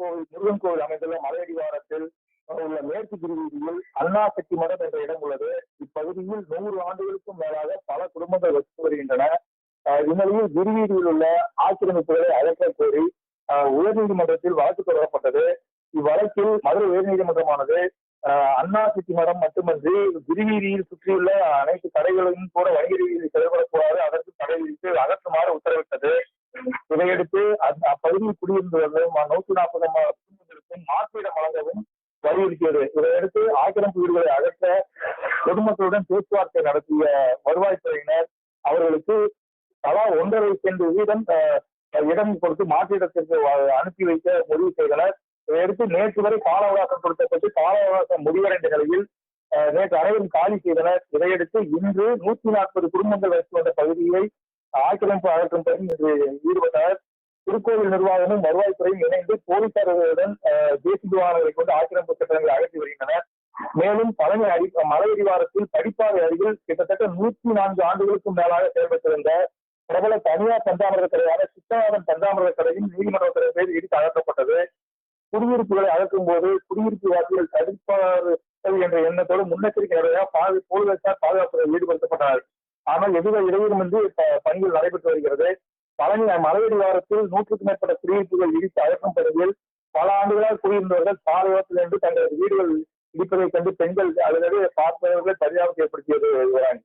கோவில் முருகன் கோவில் அமைந்துள்ள மலையடிவாரத்தில் உள்ள மேற்கு திருவீதியில் அண்ணா சக்தி மடம் என்ற இடம் உள்ளது. இப்பகுதியில் நூறு ஆண்டுகளுக்கும் மேலாக பல குடும்பங்கள் வசித்து வருகின்றன. இந்நிலையில் திருவீதியில் உள்ள ஆக்கிரமிப்புகளை அகற்ற கோரி உயர்நீதிமன்றத்தில் வழக்கு தொடரப்பட்டது. இவ்வழக்கில் மதுரை உயர்நீதிமன்றமானது அண்ணா சக்தி மடம் மட்டுமன்றி திருவீதியில் சுற்றியுள்ள அனைத்து கடைகளும் கூட வணிக ரீதியில் செயல்படக்கூடாது அதற்கு தடை விதித்து அகற்றுமாறு உத்தரவிட்டது. இதையடுத்து அந்த அப்பகுதியில் குடியிருந்து நூத்தி நாற்பது குடும்பங்களுக்கும் மாற்றீடம் வழங்கவும் வலியுறுத்தியது இதையடுத்து ஆக்கிரமிப்பு வீடுகளை அகற்ற பொதுமக்களுடன் பேச்சுவார்த்தை நடத்திய வருவாய்த்துறையினர் அவர்களுக்கு தலா ஒன்றரை சென்று வீதம் அஹ், இடம் கொடுத்து மாற்றிடத்திற்கு அனுப்பி வைக்க முடிவு செய்தனர். இதையடுத்து நேற்று வரை கால அவகாசம் கொடுக்கப்பட்டு கால அவகாசம் முடிவடைந்த நிலையில் அஹ், நேற்று அனைவரும் காலி செய்தனர். இதையடுத்து இன்று நூத்தி நாற்பது குடும்பங்கள் வைத்து வந்த பகுதியை ஆக்கிரமிப்பு அகற்றும் பணி ஈடுபட்டனர் திருக்கோவில் நிர்வாகமும் வருவாய்த்துறையும் இணைந்து போலீசாரர்களுடன் தேசிய வாகனங்களை கொண்டு ஆக்கிரமிப்பு சட்டங்களை அகற்றி வருகின்றனர். மேலும் பழனி அடி மலையடிவாரத்தில் படிப்பாறை அருகில் கிட்டத்தட்ட நூத்தி நான்கு ஆண்டுகளுக்கும் மேலாக செயல்பட்டிருந்த பிரபல தனியார் பஞ்சாமிரத கடையான சித்தநாதன் பஞ்சாமிரத கடையும் நீதிமன்றத்தின் பேர் இடித்து அகற்றப்பட்டது. குடியிருப்புகளை அகற்றும் போது குடியிருப்பு வாசிகள் தடுப்பார்கள் என்ற எண்ணத்தோடு முன்னெச்சரிக்கை நடவடிக்கையாக போலீசார் பாதுகாப்புகள் ஈடுபடுத்தப்பட்டனர் ஆனால் எதுவ இடையிலும் வந்து பணிகள் நடைபெற்று வருகிறது. பழனி மலையடிவாரத்தில் நூற்றுக்கும் மேற்பட்ட குடியிருப்புகள் இடித்து அகற்றும் பகுதியில் பல ஆண்டுகளாக குடியிருந்தவர்கள் சாலையோரத்தில் இருந்து தங்களது வீடுகள் இடிப்பதைக் கண்டு பெண்கள் அல்லது பார்ப்பவர்கள் பரிதாபத்தை ஏற்படுத்தியது யுவராணி.